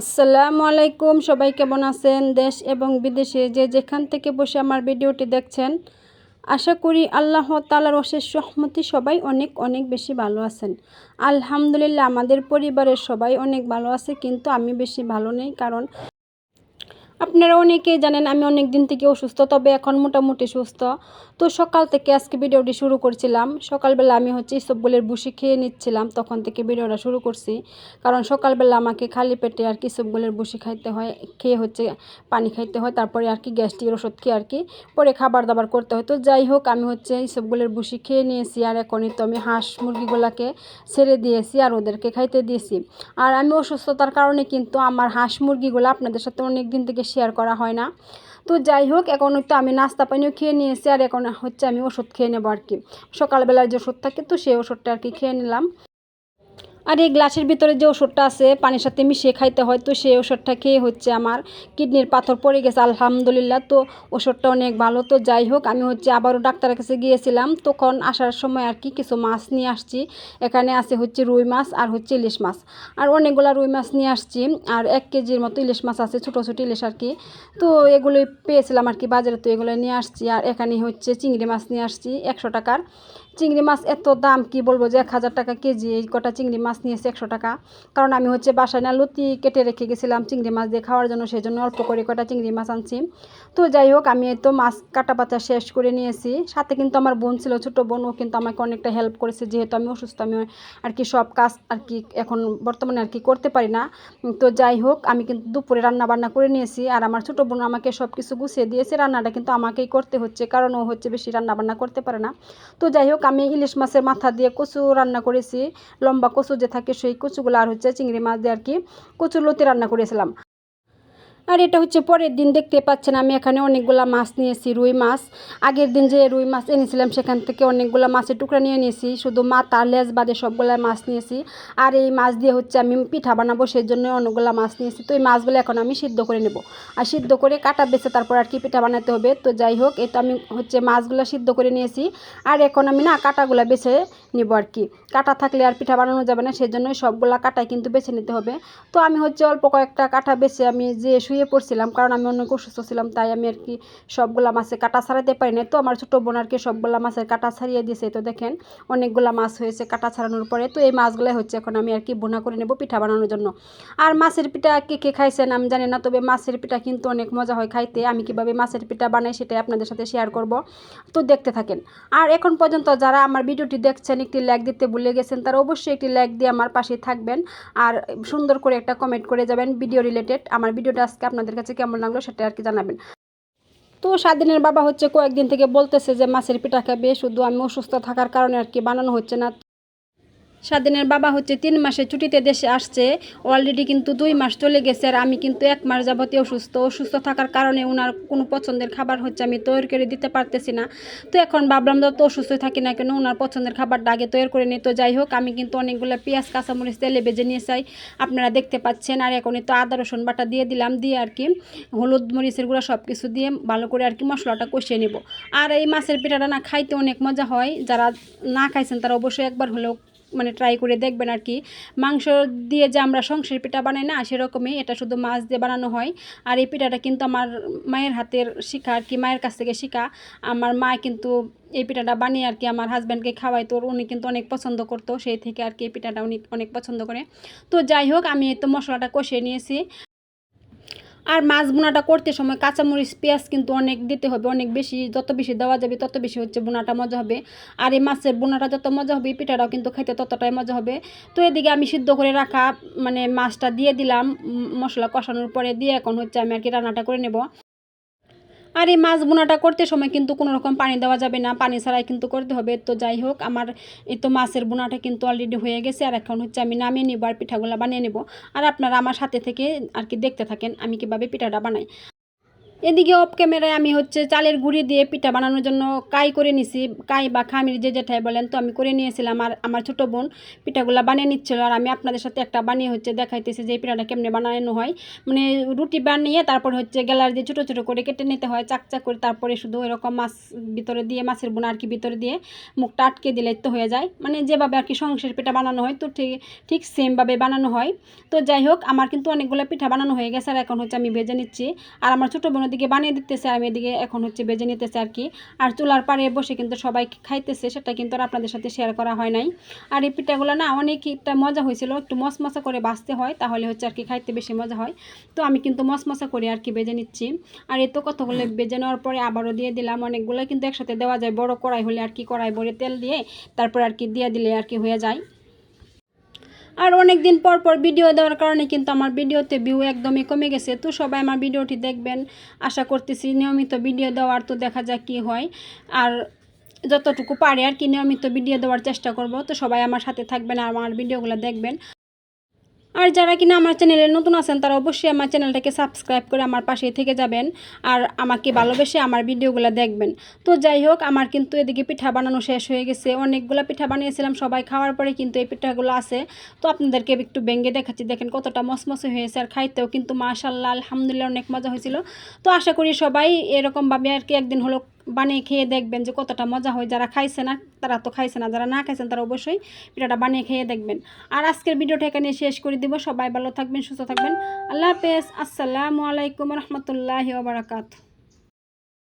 আসসালামু আলাইকুম, সবাই কেমন আছেন? দেশ এবং বিদেশে যে যেখান থেকে বসে আমার ভিডিওটি দেখছেন, আশা করি আল্লাহ তালার অশেষ সহমতি সবাই অনেক অনেক বেশি ভালো আছেন। আলহামদুলিল্লাহ, আমাদের পরিবারের সবাই অনেক ভালো আছে, কিন্তু আমি বেশি ভালো নেই, কারণ আপনারা অনেকেই জানেন আমি অনেক দিন থেকে অসুস্থ, তবে এখন মোটামুটি সুস্থ। তো সকাল থেকে আজকে ভিডিওটি শুরু করছিলাম। সকালবেলা আমি হচ্ছে ইসবগুলের বুসি খেয়ে নিচ্ছিলাম, তখন থেকে ভিডিওটা শুরু করছি। কারণ সকালবেলা আমাকে খালি পেটে আর কি ইসবগুলের বুসি খাইতে হয়, খেয়ে হচ্ছে পানি খাইতে হয়, তারপরে আর কি গ্যাস্ট্রিকের ওষুধ খেয়ে আর কি, পরে খাবার দাবার করতে হয়। তো যাই হোক, আমি হচ্ছে ইসবগুলের বুসি খেয়ে নিয়েছি, আর এখনই তো আমি হাঁস মুরগিগুলোকে ছেড়ে দিয়েছি আর ওদেরকে খাইতে দিয়েছি। আর আমি অসুস্থতার কারণে কিন্তু আমার হাঁস মুরগিগুলো আপনাদের সাথে অনেক দিন থেকে শেয়ার করা হয় না। তো যাই হোক এখন তো আমি নাস্তা পানিও খেয়ে নিয়েছি, আর এখন হচ্ছে আমি ওষুধ খেয়ে নেব আর কি। সকালবেলার যে ওষুধ থাকে, তো সেই ওষুধটা আর কি খেয়ে নিলাম। আর এই গ্লাসের ভিতরে যে ওষুধটা আছে, পানির সাথে মিশিয়ে খাইতে হয়, তো সেই ওষুধটা খেয়ে হচ্ছে আমার কিডনির পাথর পড়ে গেছে, আলহামদুলিল্লাহ। তো ওষুধটা অনেক ভালো, তো যাই হোক, আমি হচ্ছে আবারও ডাক্তারের কাছে গিয়েছিলাম। তখন আসার সময় আর কি কিছু মাছ নিয়ে আসছি। এখানে আছে হচ্ছে রুই মাছ আর হচ্ছে ইলিশ মাছ। আর অনেকগুলো রুই মাছ নিয়ে আসছি, আর এক কেজির মতো ইলিশ মাছ আছে, ছোটো ছোটো ইলিশ আর কি। তো এগুলোই পেয়েছিলাম আর কি বাজারে, তো এগুলো নিয়ে আসছি। আর এখানে হচ্ছে চিংড়ি মাছ নিয়ে আসছি, একশো টাকার। চিংড়ি মাছ এত দাম, কি বলব যে এক হাজার টাকা কেজি, এই কটা চিংড়ি মাছ নিয়েছে একশো টাকা। কারণ আমি হচ্ছে বাসায় না লতি কেটে রেখে গেছিলাম চিংড়ি মাছ দিয়ে খাওয়ার জন্য, সেই জন্য অল্প করে কটা চিংড়ি মাছ আনছি। তো যাই হোক, আমি তো মাছ কাটা পাতা শেষ করে নিয়েছি। সাথে কিন্তু আমার বোন ছিল, ছোটো বোন, ও কিন্তু আমাকে অনেকটা হেল্প করেছে, যেহেতু আমি অসুস্থ, আমি আর কি সব কাজ আর কি এখন বর্তমানে আর কি করতে পারি না। তো যাই হোক, আমি কিন্তু দুপুরে রান্না বান্না করে নিয়েছি, আর আমার ছোটো বোন আমাকে সব কিছু গুছিয়ে দিয়েছে। রান্নাটা কিন্তু আমাকেই করতে হচ্ছে, কারণ ও হচ্ছে বেশি রান্না বান্না করতে পারে না। তো যাই হোক আমি ইলিশ মাছের মাথা দিয়ে কচু রান্না করেছি, লম্বা কচু যে থাকে সেই কচুগুলো আর হচ্ছে চিংড়ি মাছ দিয়ে আর কি কচুর লতি রান্না করেছিলাম। আর এটা হচ্ছে পরের দিন, দেখতে পাচ্ছেন আমি এখানে অনেকগুলো মাছ নিয়েছি, রুই মাছ। আগের দিন যে রুই মাছ এনেছিলাম, সেখান থেকে অনেকগুলো মাছের টুকরা নিয়ে নিয়েছি, শুধু মাথা, লেজ বাদে সবগুলো মাছ নিয়েছি। আর এই মাছ দিয়ে হচ্ছে আমি পিঠা বানাবো সেই জন্য অনেকগুলো মাছ নিয়েছি। তো এই মাছগুলো এখন আমি সিদ্ধ করে নেব। আর সিদ্ধ করে কাটা বেছে তারপর আর কি পিঠা বানাতে হবে। তো যাই হোক, এটা আমি হচ্ছে মাছগুলো সিদ্ধ করে নিয়েছি। আর এখন আমি না কাটাগুলো বেছে নিব আর কি। কাটা থাকলে আর পিঠা বানানো যাবে না সেই জন্য সবগুলা কাটাই কিন্তু বেছে নিতে হবে। তো আমি হচ্ছে অল্প কয়েকটা কাটা বেছে আমি যে শুয়ে পড়ছিলাম, কারণ আমি অনেক অসুস্থ ছিলাম, তাই আমি আর কি সবগুলা মাছে কাটা ছাড়াতে পারি না তো আমার ছোটো বোন আর কি সবগুলা মাছের কাটা ছাড়িয়ে দিয়েছে, তো দেখেন অনেকগুলা মাছ হয়েছে কাটা ছাড়ানোর পরে। তো এই মাছগুলাই হচ্ছে এখন আমি আর কি বোনা করে নেব পিঠা বানানোর জন্য। আর মাছের পিঠা কে কে খাইছেন আমি জানি না, তবে মাছের পিঠা কিন্তু অনেক মজা হয় খাইতে। আমি কীভাবে মাছের পিঠা বানাই সেটাই আপনাদের সাথে শেয়ার করব। তো দেখতে থাকেন। আর এখন পর্যন্ত যারা আমার ভিডিওটি দেখছেন একটি লাইক দিতে ভুলে গেছেন, তারা অবশ্যই একটি লাইক দিয়ে আমার পাশে থাকবেন। আর সুন্দর করে একটা কমেন্ট করে যাবেন ভিডিও রিলেটেড আমার ভিডিওটা আজকে আপনাদের কাছে কেমন লাগল সেটা আর কি জানাবেন। তো স্বাধীনের বাবা হচ্ছে কয়েকদিন থেকে বলতেছে যে, মাছের পিঠা খাবে, শুধু আমি অসুস্থ থাকার কারণে আর কি বানানো হচ্ছে না। স্বাধীনের বাবা হচ্ছে তিন মাসে ছুটিতে দেশে আসছে। অলরেডি কিন্তু দুই মাস চলে গেছে আর আমি কিন্তু এক মাস যাবতীয় অসুস্থ। অসুস্থ থাকার কারণে ওনার কোনো পছন্দের খাবার হচ্ছে আমি তৈরি করে দিতে পারতেছি না। তো এখন ভাবলাম যত অসুস্থ থাকি না কেন ওনার পছন্দের খাবারটা আগে তৈরি করে নিই। তো যাই হোক, আমি কিন্তু অনেকগুলো পেঁয়াজ, কাঁচামরিচ, তেলে বেজে নিয়ে চাই আপনারা দেখতে পাচ্ছেন আর এখনই তো আদা, রসুন বাটা দিয়ে দিলাম, দিয়ে আর কি হলুদ মরিচের গুঁড়া সব কিছু দিয়ে ভালো করে আর কি মশলাটা কষিয়ে নেব। আর এই মাছের পিঠাটা না খাইতে অনেক মজা হয়। যারা না খাইছেন তারা অবশ্যই একবার হলেও মানে ট্রাই করে দেখবেন আর কি মাংস দিয়ে যে আমরা সংসার পিঠা বানাই না, সেরকমই এটা শুধু মাছ দিয়ে বানানো হয়। আর এই পিঠাটা কিন্তু আমার মায়ের হাতের শিখা আর কি মায়ের কাছ থেকে শিখা। আমার মা কিন্তু এই পিঠাটা বানিয়ে আর কি আমার হাজব্যান্ডকে খাওয়াই তো উনি কিন্তু অনেক পছন্দ করতো। সেই থেকে আর কি এই পিঠাটা উনি অনেক পছন্দ করে। তো যাই হোক, আমি তো মশলাটা কষিয়ে নিয়েছি। আর মাছ বোনাটা করতে সময় কাঁচামরিচ, পেঁয়াজ কিন্তু অনেক দিতে হবে, অনেক বেশি, যত বেশি দেওয়া যাবে তত বেশি হচ্ছে বোনাটা মজা হবে। আর এই মাছের বোনাটা যত মজা হবে পিঠাটাও কিন্তু খাইতে ততটাই মজা হবে। তো এদিকে আমি সিদ্ধ করে রাখা মানে মাছটা দিয়ে দিলাম মশলা কষানোর পরে দিয়ে এখন হচ্ছে আমি আর কি রান্নাটা করে নেব। আর এই মাছ বোনাটা করতে সময় কিন্তু কোনো রকম পানি দেওয়া যাবে না, পানি ছাড়াই কিন্তু করতে হবে। তো যাই হোক, আমার এই তো মাছের বোনাটা কিন্তু অলরেডি হয়ে গেছে আর এখন হচ্ছে আমি নামিয়ে নিব আর পিঠাগুলো বানিয়ে নেব। আর আপনারা আমার সাথে থেকে আর কি দেখতে থাকেন আমি কীভাবে পিঠাটা বানাই। এদিকে অফ ক্যামেরায় আমি হচ্ছে চালের গুঁড়ি দিয়ে পিঠা বানানোর জন্য কাই করে নিছি। কাই বা খামির যে যেটাই বলেন তো আমি করে নিয়েছিলাম আর আমার ছোটো বোন পিঠাগুলো বানিয়ে নিচ্ছিল আর আমি আপনাদের সাথে একটা বানিয়ে হচ্ছে দেখাইতেছি যে পিঠাটা কেমনে বানানো হয়। মানে রুটি বানিয়ে তারপর হচ্ছে গেলার দিয়ে ছোটো ছোটো করে কেটে নিতে হয় চাক চাক করে তারপরে শুধু এরকম মাছ ভিতরে দিয়ে, মাছের বোনা আর কি ভিতরে দিয়ে মুখটা আটকে দিলে তো হয়ে যায়। মানে যেভাবে আর কি সংসার পিঠা বানানো হয় তো ঠিক ঠিক সেমভাবে বানানো হয়। তো যাই হোক, আমার কিন্তু অনেকগুলো পিঠা বানানো হয়ে গেছে আর এখন হচ্ছে আমি ভেজে নিচ্ছি। আর আমার ছোটো বোন দিকে বানিয়ে দিতেছে আমি এদিকে এখন হচ্ছে বেজে নিতেছে আর কি। আর চুলার পাড়ে বসে কিন্তু সবাই খাইতেছে, সেটা কিন্তু আর আপনাদের সাথে শেয়ার করা হয় নাই। আর এই পিঠাগুলো না অনেকটা মজা হয়েছিল, একটু মশমশা করে বাঁচতে হয়, তাহলে হচ্ছে আর কি খাইতে বেশি মজা হয়। তো আমি কিন্তু মশমশা করে আর কি বেজে নিচ্ছি। আর এই তো কতগুলো বেজে নেওয়ার পরে আবারও দিয়ে দিলাম, অনেকগুলো কিন্তু একসাথে দেওয়া যায়, বড় কড়াই হলে আর কি কড়াই ভরে তেল দিয়ে, তারপর আর কি দিয়ে দিলে আর কি হয়ে যায়। আর অনেক দিন পর পর ভিডিও দেওয়ার কারণে কিন্তু আমার ভিডিওতে ভিউ একদমই কমে গেছে। তো সবাই আমার ভিডিওটি দেখবেন। আশা করতেছি নিয়মিত ভিডিও দেওয়ার তো দেখা যাক কী হয়। আর যতটুকু পারে আর কি নিয়মিত ভিডিও দেওয়ার চেষ্টা করব। তো সবাই আমার সাথে থাকবেন আর আমার ভিডিওগুলো দেখবেন। আর যারা কিনা আমার চ্যানেলে নতুন আছেন, তারা অবশ্যই আমার চ্যানেলটাকে সাবস্ক্রাইব করে আমার পাশে থেকে যাবেন আর আমাকে ভালোবেসে আমার ভিডিওগুলো দেখবেন। তো যাই হোক, আমার কিন্তু এদিকে পিঠা বানানো শেষ হয়ে গেছে। অনেকগুলো পিঠা বানিয়েছিলাম, সবাই খাওয়ার পরে কিন্তু এই পিঠাগুলো আছে। তো আপনাদেরকে একটু ভেঙে দেখাচ্ছি, দেখেন কতটা মসমসে হয়েছে আর খাইতেও কিন্তু মাশাল্লাহ আলহামদুলিল্লাহ অনেক মজা হয়েছিল। তো আশা করি সবাই এরকমভাবে আর কি একদিন হলো বানিয়ে খেয়ে দেখবেন যে কতটা মজা হয়। যারা খাইছে না, তারা তো খাইছে না। যারা না খাইছেন, তারা অবশ্যই পিঠাটা বানিয়ে খেয়ে দেখবেন। আর আজকের ভিডিওটা এখানে শেষ করে দিব। সবাই ভালো থাকবেন, সুস্থ থাকবেন। আল্লাহ হাফেজ। আসসালামু আলাইকুম রহমতুল্লাহ ওবরাকাতু